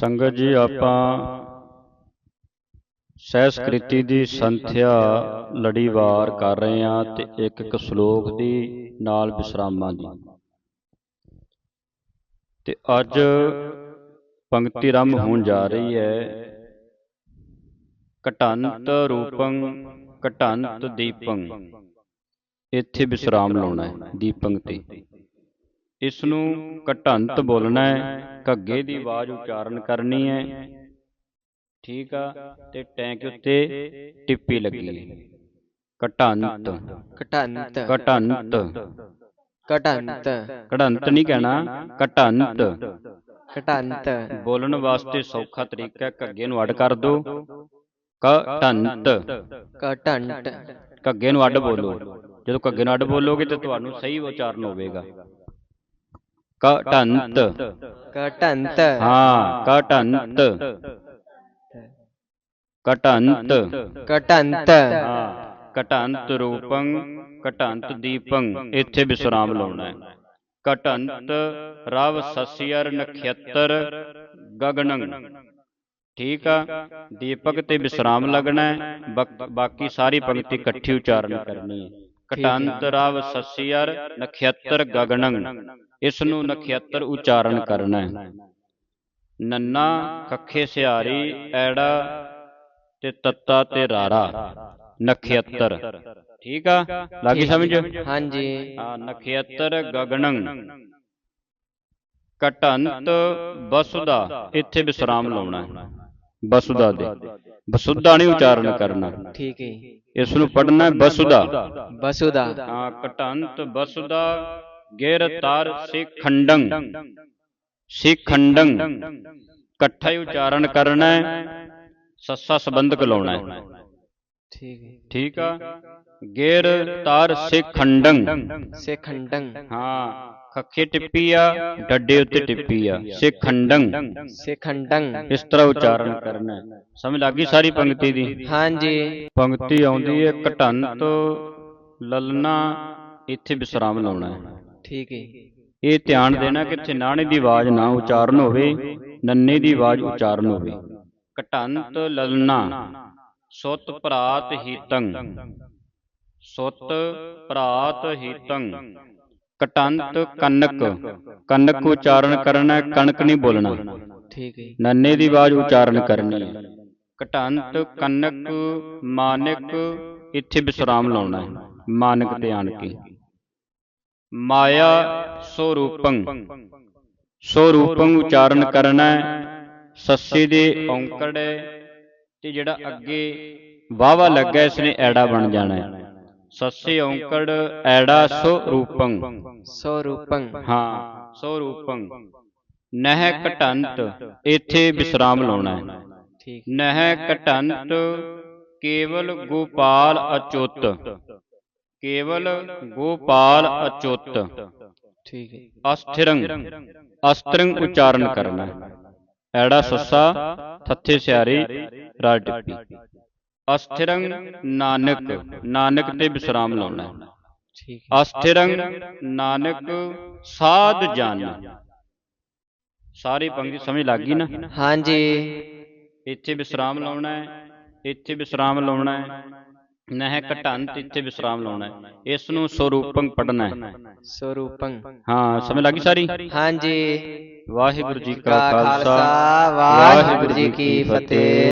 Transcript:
ਸੰਗਤ ਜੀ ਆਪਾਂ ਸਹਿਸਕ੍ਰਿਤੀ ਦੀ ਸੰਥਿਆ ਲੜੀਵਾਰ ਕਰ ਰਹੇ ਹਾਂ ਤੇ ਇੱਕ ਇੱਕ ਸ਼ਲੋਕ ਦੀ ਨਾਲ ਵਿਸਰਾਮਾਂ ਦੀ। ਤੇ ਅੱਜ ਪੰਕਤੀ ਆਰੰਭ ਹੋਣ ਜਾ ਰਹੀ ਹੈ। ਘਟੰਤ ਰੂਪੰ ਘਟੰਤ ਦੀਪੰ। ਇੱਥੇ ਵਿਸਰਾਮ ਲਾਉਣਾ ਹੈ ਦੀਪੰ ਤੇ ਇਸ ਨੂੰ ਘਟੰਤ ਬੋਲਣਾ ਹੈ ਘੱਗੇ ਦੀ ਆਵਾਜ਼ ਉਚਾਰਨ ਕਰਨੀ ਹੈ। ਠੀਕ ਆ ਤੇ ਟੈਂਕ ਉੱਤੇ ਟਿੱਪੀ ਲੱਗੀ। ਹੈ ਘਟੰਤ। ਘਟੰਤ। ਘਟੰਤ। ਘਟੰਤ ਘੜੰਤ ਨਹੀਂ ਕਹਿਣਾ ਘਟੰਤ। ਘਟੰਤ। ਬੋਲਣ ਵਾਸਤੇ ਸੌਖਾ ਤਰੀਕਾ ਹੈ ਘੱਗੇ ਨੂੰ ਅੱਡ ਕਰ ਦੋ। ਘਟੰਤ। ਘਟੰਟ ਘੱਗੇ ਨੂੰ ਅੱਡ ਬੋਲੋ। ਜਦੋਂ ਘੱਗੇ ਨੂੰ ਅੱਡ ਬੋਲੋਗੇ ਤੇ ਤੁਹਾਨੂੰ ਸਹੀ ਉਚਾਰਨ ਹੋਵੇਗਾ। ਘਟੰਤ ਘਟੰਤ ਹਾਂ ਘਟੰਤ ਘਟੰਤ ਘਟੰਤ ਹਾਂ ਘਟੰਤ ਰੂਪੰ ਘਟੰਤ ਦੀਪੰ ਇੱਥੇ ਵਿਸਰਾਮ ਲਾਉਣਾ ਹੈ। ਘਟੰਤ ਰਵ ਸਸਿਅਰ ਨਖੇਤਰ ਗਗਨੰ। ਠੀਕ ਆ ਦੀਪਕ ਤੇ ਵਿਸਰਾਮ ਲੱਗਣਾ ਹੈ ਬਾਕੀ ਸਾਰੀ ਪੰਕਤੀ ਇਕੱਠੀ ਉਚਾਰਨ ਕਰਨੀ ਹੈ। ਘਟੰਤ ਰਵ ਸਸਿਅਰ ਨਖੇਤਰ ਗਗਨੰ ਇਸ ਨੂੰ ਨਖੇਤਰ ਉਚਾਰਨ ਕਰਨਾ। ਹੈ ਨੰਨਾ ਕੱਖੇ ਸਿਹਾਰੀ ਐੜਾ ਤੇ ਤੱਤਾ ਤੇ ਰਾਰਾ ਨਖੇਤਰ ਠੀਕ ਆ? ਲੱਗੀ ਸਮਝ? ਹਾਂਜੀ। ਹਾਂ ਨਖੇਤਰ ਗਗਨੰ। ਘਟੰਤ ਬਸੁਦਾ ਇੱਥੇ ਵਿਸਰਾਮ ਲਾਉਣਾ। ਹੈ ਬਸੁਦਾ ਦੇ। ਬਸੁਦਾ ਨਹੀਂ ਉਚਾਰਨ ਕਰਨਾ। ਠੀਕ ਹੈ ਜੀ। ਇਸ ਨੂੰ ਪੜਨਾ ਹੈ ਬਸੁਦਾ ਵਸੁਦਾ ਹਾਂ ਘਟੰਤ ਬਸੁਦਾ ਗਿਰ ਤਰ ਸਿਖੰਡੰ ਸਿਖੰਡੰ ਇਕੱਠਾ ਹੀ ਉਚਾਰਨ ਕਰਨਾ ਹੈ। ਸੱਸਾ ਸੰਬੰਧਕ ਲਾਉਣਾ ਹੈ। ਠੀਕ ਹੈ। ਠੀਕ ਆ? ਗਿਰ ਤਰ ਸਿਖੰਡੰ ਸੇਖੰਡੰ ਹਾਂ। ਖੱਖੇ ਟਿੱਪੀ ਆ ਡੱਡੇ ਉੱਤੇ ਟਿੱਪੀ ਆ। ਸਿਖੰਡੰ ਸੇਖੰਡੰ ਇਸ ਤਰ੍ਹਾਂ ਉਚਾਰਨ ਕਰਨਾ ਹੈ। ਸਮਝ ਲੱਗੀ ਸਾਰੀ ਪੰਕਤੀ ਦੀ? ਹਾਂਜੀ। ਪੰਕਤੀ ਆਉਂਦੀ ਹੈ ਘਟੰਤ ਲਲਨਾ ਇੱਥੇ ਵਿਸਰਾਮ ਲਾਉਣਾ ਹੈ। ਠੀਕ ਹੈ। ਇਹ ਧਿਆਨ ਦੇਣਾ ਕਿ ਇੱਥੇ ਨਾਣੇ ਦੀ ਆਵਾਜ਼ ਨਾ ਉਚਾਰਨ ਹੋਵੇ ਨੰਨੇ ਦੀ ਆਵਾਜ਼ ਉਚਾਰਨ ਹੋਵੇ। ਘਟੰਤ ਲਲਨਾ ਸੁਤ ਪ੍ਰਾਤ ਹੀਤੰ। ਸੁਤ ਪ੍ਰਾਤ ਹੀਤੰ। ਘਟੰਤ ਕਨਕ ਕਨਕ। ਉਚਾਰਨ ਕਰਨਾ ਹੈ, ਕਣਕ ਨਹੀਂ ਬੋਲਣਾ। ਠੀਕ ਹੈ ਜੀ। ਨੰਨੇ ਦੀ ਆਵਾਜ਼ ਉਚਾਰਨ ਕਰਨੀ ਹੈ। ਘਟੰਤ ਕਨਕ ਮਾਨਕ ਇੱਥੇ ਵਿਸਰਾਮ ਲਾਉਣਾ ਹੈ। ਮਾਨਕ ਤੇ ਆਣ ਕੇ। ਮਾਇਆ ਸਵਰੂਪੰ। ਸਵਰੂਪੰ ਉਚਾਰਨ ਕਰਨਾ ਹੈ। ਸੱਸੇ ਦੇ ਔਂਕੜ ਤੇ ਜਿਹੜਾ ਅੱਗੇ ਵਾਵਾ ਲੱਗਾ ਇਸ ਨੇ ਐੜਾ ਬਣ ਜਾਣਾ ਹੈ। ਸੱਸੇ ਔਂਕੜ ਐੜਾ ਸਵਰੂਪੰ ਸਵਰੂਪੰ ਹਾਂ ਸਵਰੂਪੰ ਨਹਿ ਘਟੰਤ ਇੱਥੇ ਵਿਸਰਾਮ ਲਾਉਣਾ ਹੈ ਠੀਕ ਨਹਿ ਘਟੰਤ ਕੇਵਲ ਗੋਪਾਲ ਅਚੁੱਤ ਕੇਵਲ ਗੋਪਾਲ ਅਚੁੱਤ ਠੀਕ ਹੈ ਅਸਥਿਰੰ ਅਸਤਰੰ ਉਚਾਰਨ ਕਰਨਾ ਹੈ ਐੜਾ ਸੱਸਾ ਥੱਥੇ ਸਿਆਰੀ ਰਾਜ ਟਿੱਪੀ ਅਸਥਿਰੰ ਨਾਨਕ ਨਾਨਕ ਤੇ ਵਿਸਰਾਮ ਲਾਉਣਾ ਹੈ। ਠੀਕ ਹੈ। ਅਸਥਿਰੰ ਨਾਨਕ ਸਾਧ ਜਨ। ਸਾਰੀ ਪੰਕਤੀ ਸਮਝ ਲੱਗ ਗਈ ਨਾ? ਹਾਂਜੀ। ਇੱਥੇ ਵਿਸਰਾਮ ਲਾਉਣਾ ਹੈ ਇੱਥੇ ਵਿਸਰਾਮ ਲਾਉਣਾ ਹੈ। ਨਹਿ ਘਟੰਤ ਇੱਥੇ ਵਿਸਰਾਮ ਲਾਉਣਾ ਹੈ। ਇਸ ਨੂੰ ਸਰੂਪੰ ਪੜਨਾ ਹੈ। ਸਵਰੂਪੰ ਹਾਂ ਸਮਝ ਲੱਗੀ ਸਾਰੀ? ਹਾਂਜੀ। ਵਾਹਿਗੁਰੂ ਜੀ ਕਾ ਖਾਲਸਾ। ਵਾਹਿਗੁਰੂ ਜੀ ਕੀ ਫਤਿਹ।